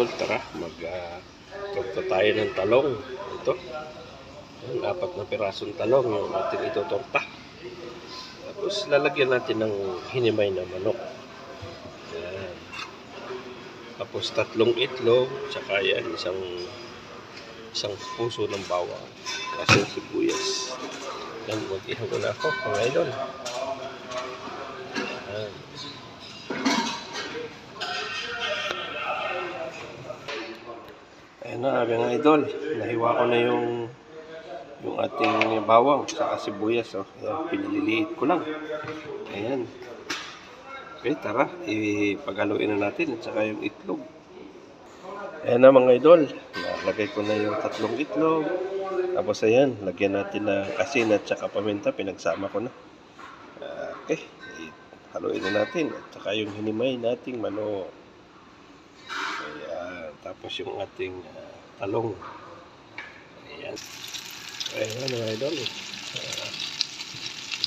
idol, tara, mag uh, tayo ng talong. Ito. Yung apat na pirasong talong yung ating itotorta. Tapos lalagyan natin ng hinimay na manok. Yan. Tapos tatlong itlog, tsaka yan, isang isang puso ng bawang. Kasing sibuyas. Yan, mag-ihang ko na ako, mga idol. Ayan na, mga idol. Nahiwa ko na yung yung ating bawang sa sibuyas. Oh. Ayan, pinililiit ko lang. Ayan. Okay, tara. Ipagaluin na natin at saka yung itlog. Ayan na mga idol. Nalagay ko na yung tatlong itlog. Tapos ayan, lagyan natin ng asin at saka paminta. Pinagsama ko na. Ah, Okay. Haluin na natin. At saka yung hinimay nating manok. Tapos yung ating ah, talong. Ayan. Ayan mga idol. Uh,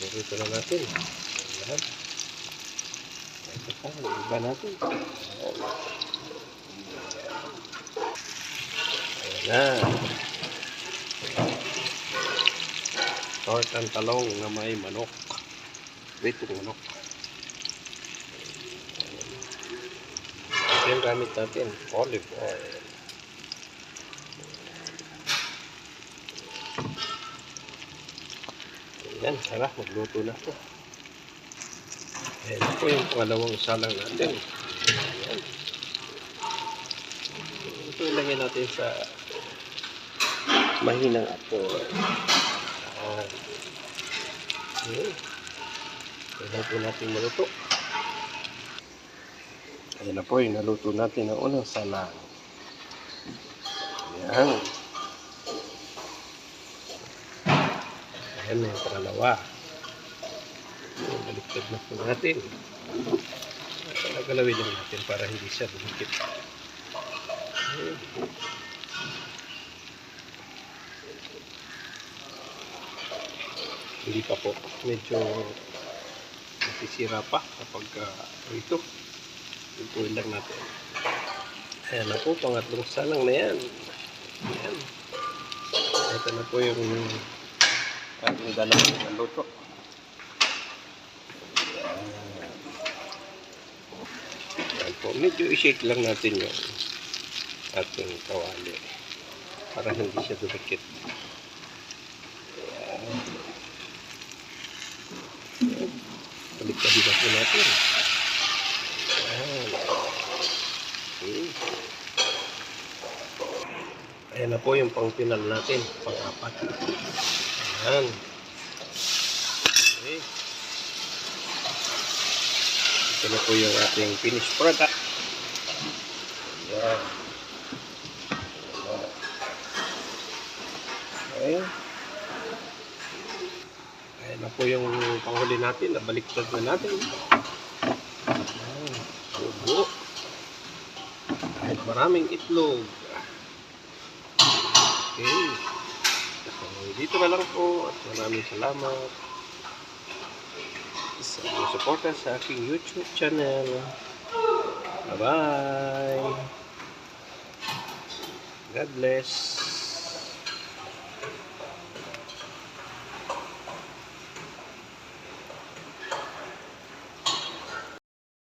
Dito na natin. Ayan. Ito pa. Iba natin. Ayan. Ayan na. Tort ang talong na may manok. Wait, manok. Yung gamit natin. Olive oil. Ayan, tara, magluto na ito. Ayan po yung pangalawang salang natin. Ayan. Ito ilagay natin sa mahinang apoy. Ayan. Ayan. Po natin maluto. Ayan na po yung natin ang unang salang. Ayan. Ayan na yung pangalawa. Baliktad na po natin. At galawin lang natin para hindi siya dumikit. Ayan. Hindi pa po. Medyo nasisira pa kapag uh, ito. Lutuin lang natin. Ayan na po, pangatlong salang na yan. Ayan. Ito na po yung ating dalawang naluto. Ayan. Ayan po, medyo i-shake lang natin yung ating kawali para hindi siya dumikit. Ayan. Baliktad na po natin. Ayan. Okay. Ayan na po yung pang final natin, pang-apat. Ayan. Okay. Ito na po yung ating finished product. Ayan. Okay. Ayan na po yung panghuli natin. Nabaliktad na natin. Ayan. Bubo. Kahit maraming itlog. Okay. So, dito na lang po at maraming salamat sa inyong suporta sa aking YouTube channel. Bye-bye. God bless.